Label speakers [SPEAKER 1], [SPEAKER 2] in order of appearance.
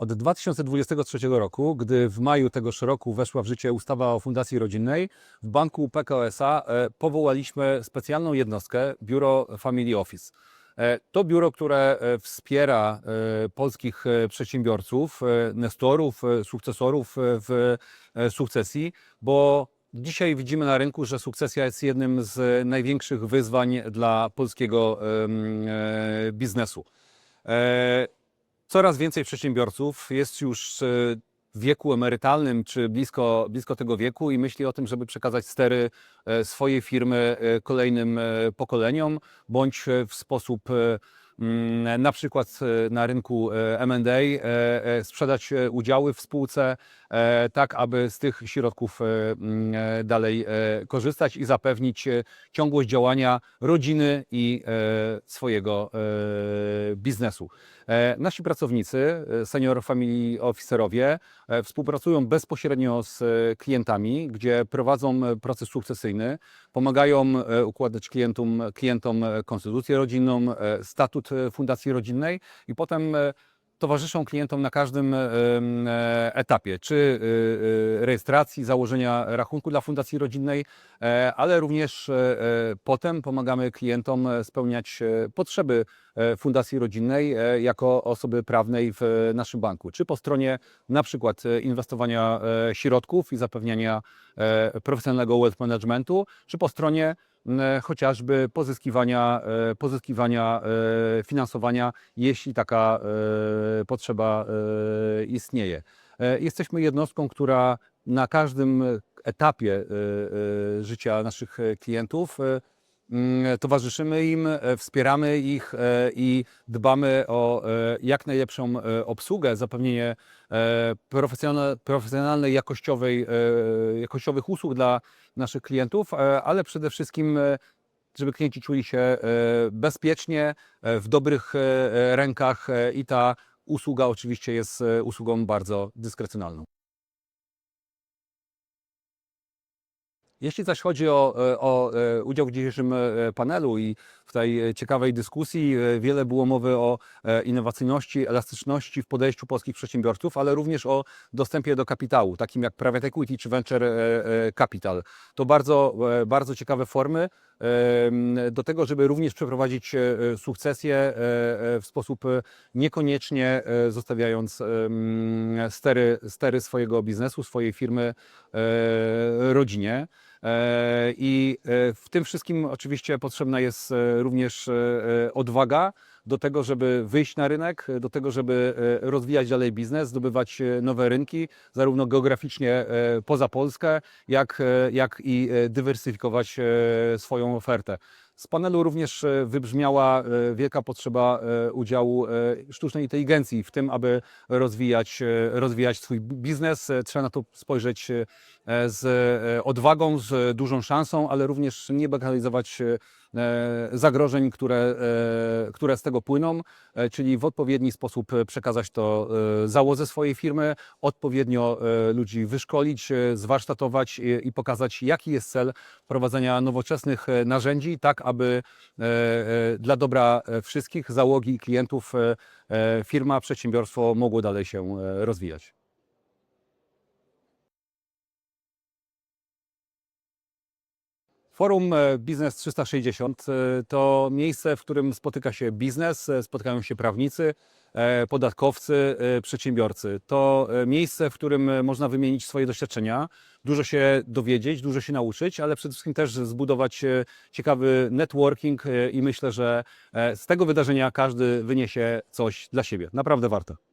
[SPEAKER 1] Od 2023 roku, gdy w maju tegoż roku weszła w życie ustawa o Fundacji Rodzinnej, w banku PKO SA e, powołaliśmy specjalną jednostkę Biuro Family Office. E, To biuro, które e, wspiera polskich przedsiębiorców, nestorów, sukcesorów w sukcesji, bo dzisiaj widzimy na rynku, że sukcesja jest jednym z największych wyzwań dla polskiego biznesu. Coraz więcej przedsiębiorców jest już e, w wieku emerytalnym czy blisko, blisko tego wieku i myśli o tym, żeby przekazać stery e, swojej firmy e, kolejnym pokoleniom, bądź w sposób mm, na przykład na rynku M&A sprzedać udziały w spółce, tak aby z tych środków mm, dalej korzystać i zapewnić ciągłość działania rodziny i swojego biznesu. E, Nasi pracownicy, e, senior family officerowie, e, współpracują bezpośrednio z klientami, gdzie prowadzą proces sukcesyjny, pomagają układać klientom, klientom konstytucję rodzinną, statut fundacji rodzinnej i potem towarzyszą klientom na każdym e, e, etapie, czy e, rejestracji, założenia rachunku dla fundacji rodzinnej, ale również potem pomagamy klientom spełniać potrzeby fundacji rodzinnej jako osoby prawnej w naszym banku, czy po stronie na przykład inwestowania środków i zapewniania profesjonalnego wealth managementu, czy po stronie chociażby pozyskiwania, e, pozyskiwania e, finansowania, jeśli taka e, potrzeba e, istnieje. E, Jesteśmy jednostką, która na każdym etapie e, e, życia naszych e, klientów e, towarzyszymy im, e, wspieramy ich e, i dbamy o e, jak najlepszą obsługę, zapewnienie profesjonal- profesjonalnej, jakościowej, jakościowych usług dla naszych klientów, ale przede wszystkim żeby klienci czuli się bezpiecznie, w dobrych rękach i ta usługa oczywiście jest usługą bardzo dyskrecjonalną. Jeśli zaś chodzi o, e, o e, udział w dzisiejszym e, panelu i w tej ciekawej dyskusji, wiele było mowy o innowacyjności, elastyczności w podejściu polskich przedsiębiorców, ale również o dostępie do kapitału, takim jak private equity czy venture capital. To bardzo, bardzo ciekawe formy do tego, żeby również przeprowadzić sukcesję w sposób niekoniecznie zostawiając stery, stery swojego biznesu, swojej firmy rodzinie. E, I e, w tym wszystkim oczywiście potrzebna jest e, również odwaga do tego, żeby wyjść na rynek, do tego, żeby rozwijać dalej biznes, zdobywać nowe rynki, zarówno geograficznie poza Polskę, jak, jak i dywersyfikować swoją ofertę. Z panelu również e, wybrzmiała e, wielka potrzeba e, udziału sztucznej inteligencji w tym, aby rozwijać, rozwijać swój biznes. Trzeba na to spojrzeć z odwagą, z dużą szansą, ale również nie bagatelizować e, zagrożeń, które, które z tego płyną, czyli w odpowiedni sposób przekazać to załodze swojej firmy, odpowiednio ludzi wyszkolić, zwarsztatować i pokazać, jaki jest cel prowadzenia nowoczesnych narzędzi, tak aby e, e, dla dobra e, wszystkich załogi i klientów firma, przedsiębiorstwo mogło dalej się rozwijać. Forum e, Biznes 360 e, to miejsce, w którym spotyka się biznes, e, spotykają się prawnicy, podatkowcy, przedsiębiorcy. To miejsce, w którym można wymienić swoje doświadczenia, dużo się dowiedzieć, dużo się nauczyć, ale przede wszystkim też zbudować ciekawy networking i myślę, że z tego wydarzenia każdy wyniesie coś dla siebie. Naprawdę warto.